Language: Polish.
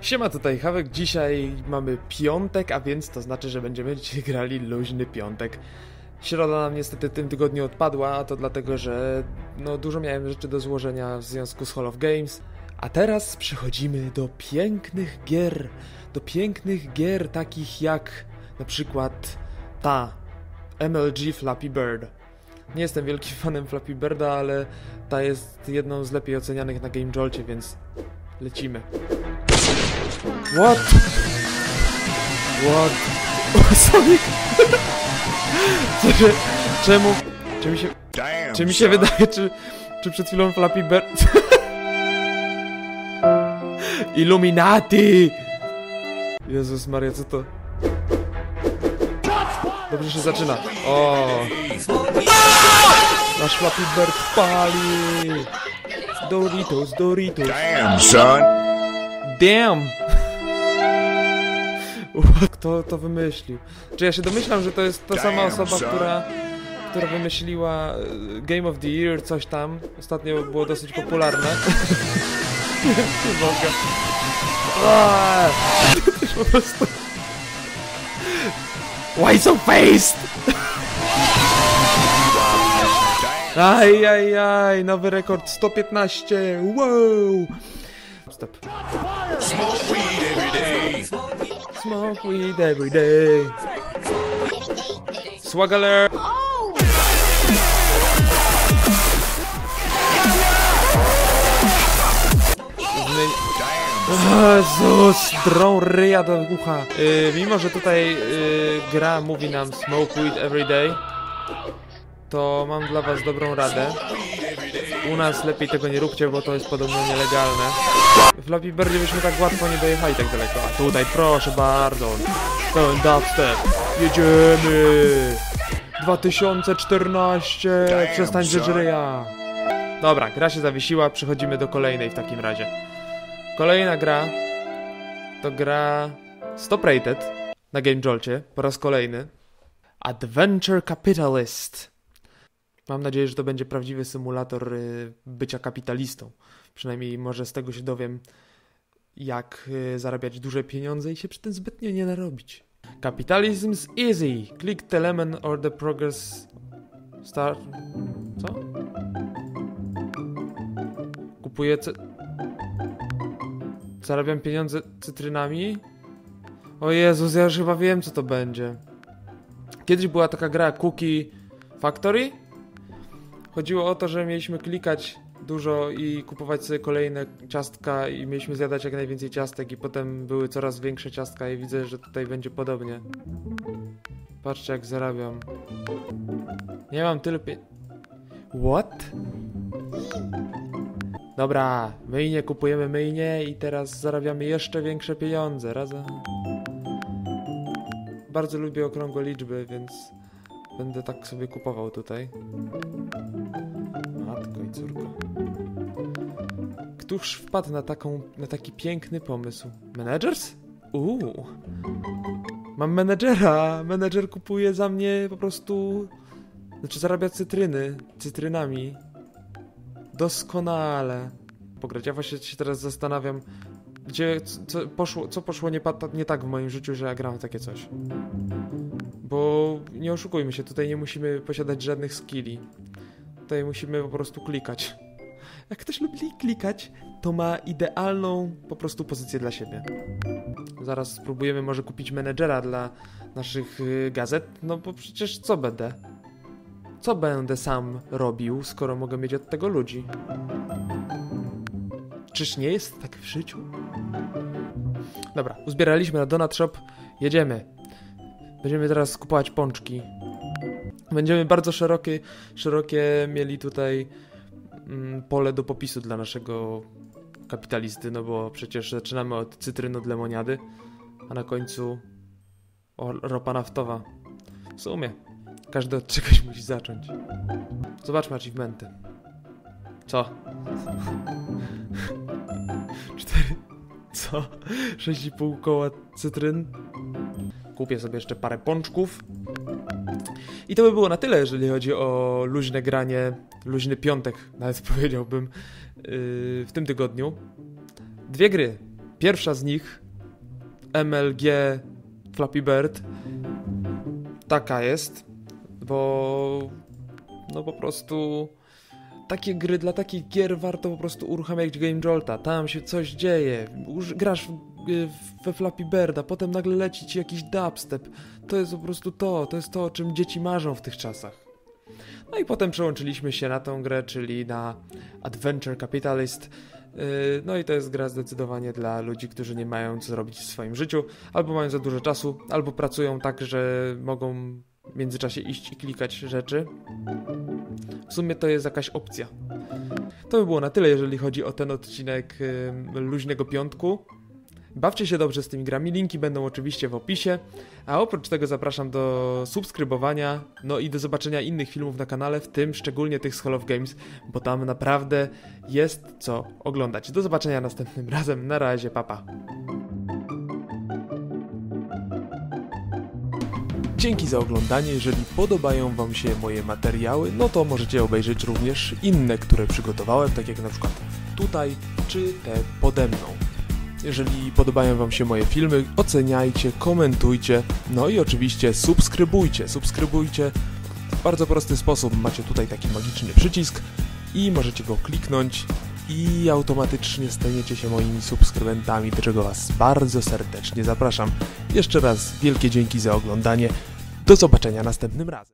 Siema, tutaj Hawek. Dzisiaj mamy piątek, a więc to znaczy, że będziemy dzisiaj grali luźny piątek. Środa nam niestety w tym tygodniu odpadła, a to dlatego, że no, dużo miałem rzeczy do złożenia w związku z Hall of Games. A teraz przechodzimy do pięknych gier. Do pięknych gier takich jak na przykład ta MLG Flappy Bird. Nie jestem wielkim fanem Flappy Birda, ale ta jest jedną z lepiej ocenianych na Game Jolcie, więc lecimy. What? What? O, Sonic! Co się... Czemu? Czy mi się... Damn, Czy mi się wydaje, czy... Czy przed chwilą Flappy Bird... Illuminati! Jezus Maria, co to? Dobrze się zaczyna. O! Nasz Flappy Bird pali! Doritos, Doritos. Damn, son. Damn! Kto to wymyślił? Czy ja się domyślam, że to jest ta sama osoba, która, która wymyśliła e, Game of the Year, coś tam. Ostatnio było dosyć popularne. Nie mogę. Po prostu... Why so faced? Aj, aj, aj, nowy rekord 115, wow! Stop. Smoke weed every day. Smoke weed every day. Swag alert! Zmień... Jezus, drą ryja do ucha. Yy, mimo, że tutaj yy, gra mówi nam smoke weed every day, to mam dla was dobrą radę. U nas lepiej tego nie róbcie, bo to jest podobno nielegalne. Flappy Birdzie byśmy tak łatwo nie dojechali tak daleko. A tutaj proszę bardzo. Pełen dubstep. Jedziemy! 2014! Przestań drzeć ryja. Dobra, gra się zawiesiła, przechodzimy do kolejnej w takim razie. Kolejna gra to gra Stop Rated na Game Jolcie po raz kolejny. Adventure Capitalist. Mam nadzieję, że to będzie prawdziwy symulator y, bycia kapitalistą. Przynajmniej może z tego się dowiem, jak y, zarabiać duże pieniądze i się przy tym zbytnio nie narobić. Capitalism's easy. Click the lemon or the progress start. Co? Kupuję cy... Zarabiam pieniądze cytrynami? O Jezus, ja już chyba wiem co to będzie. Kiedyś była taka gra Cookie Factory. Chodziło o to, że mieliśmy klikać dużo i kupować sobie kolejne ciastka i mieliśmy zjadać jak najwięcej ciastek i potem były coraz większe ciastka i widzę, że tutaj będzie podobnie. Patrzcie jak zarabiam. Nie mam tyle pie... What? Dobra, myjnie kupujemy myjnie i teraz zarabiamy jeszcze większe pieniądze. Razem. Bardzo lubię okrągłe liczby, więc będę tak sobie kupował tutaj. Matko i córko. Któż wpadł na, taką, na taki piękny pomysł? Managers? Uuu. Mam menedżera. Menedżer kupuje za mnie po prostu... Znaczy zarabia cytryny. Cytrynami. Doskonale. Pograć. Ja właśnie się teraz zastanawiam, gdzie, co poszło, co poszło nie, nie tak w moim życiu, że ja gram takie coś. Bo nie oszukujmy się, tutaj nie musimy posiadać żadnych skilli. Tutaj musimy po prostu klikać. Jak ktoś lubi klikać, to ma idealną po prostu pozycję dla siebie. Zaraz spróbujemy może kupić menedżera dla naszych y, gazet, no bo przecież co będę? Co będę sam robił, skoro mogę mieć od tego ludzi? Czyż nie jest tak w życiu? Dobra, uzbieraliśmy na Donut Shop, jedziemy. Będziemy teraz kupować pączki. Będziemy bardzo szerokie, szerokie mieli tutaj pole do popisu dla naszego kapitalisty, no bo przecież zaczynamy od cytryny od lemoniady, a na końcu ropa naftowa. W sumie, każdy od czegoś musi zacząć. Zobaczmy achievementy. Co? Cztery... Co? 6,5 koła cytryn. Kupię sobie jeszcze parę pączków. I to by było na tyle, jeżeli chodzi o luźne granie, luźny piątek, nawet powiedziałbym, yy, w tym tygodniu. Dwie gry. Pierwsza z nich, MLG Flappy Bird, taka jest, bo no po prostu takie gry, dla takich gier warto po prostu uruchamiać Game Jolta. Tam się coś dzieje, grasz w, we Flappy Birda, potem nagle leci ci jakiś dubstep. To jest po prostu to, to jest to, o czym dzieci marzą w tych czasach. No i potem przełączyliśmy się na tą grę, czyli na Adventure Capitalist. Yy, no i to jest gra zdecydowanie dla ludzi, którzy nie mają co robić w swoim życiu, albo mają za dużo czasu, albo pracują tak, że mogą w międzyczasie iść i klikać rzeczy. W sumie to jest jakaś opcja. To by było na tyle, jeżeli chodzi o ten odcinek luźnego piątku. Bawcie się dobrze z tymi grami, linki będą oczywiście w opisie, a oprócz tego zapraszam do subskrybowania, no i do zobaczenia innych filmów na kanale, w tym szczególnie tych z Hall of Games, bo tam naprawdę jest co oglądać. Do zobaczenia następnym razem, na razie, papa. Dzięki za oglądanie. Jeżeli podobają Wam się moje materiały, no to możecie obejrzeć również inne, które przygotowałem, tak jak na przykład tutaj, czy te pode mną. Jeżeli podobają Wam się moje filmy, oceniajcie, komentujcie, no i oczywiście subskrybujcie. Subskrybujcie w bardzo prosty sposób. Macie tutaj taki magiczny przycisk i możecie go kliknąć i automatycznie staniecie się moimi subskrybentami, do czego Was bardzo serdecznie zapraszam. Jeszcze raz wielkie dzięki za oglądanie. Do zobaczenia następnym razem.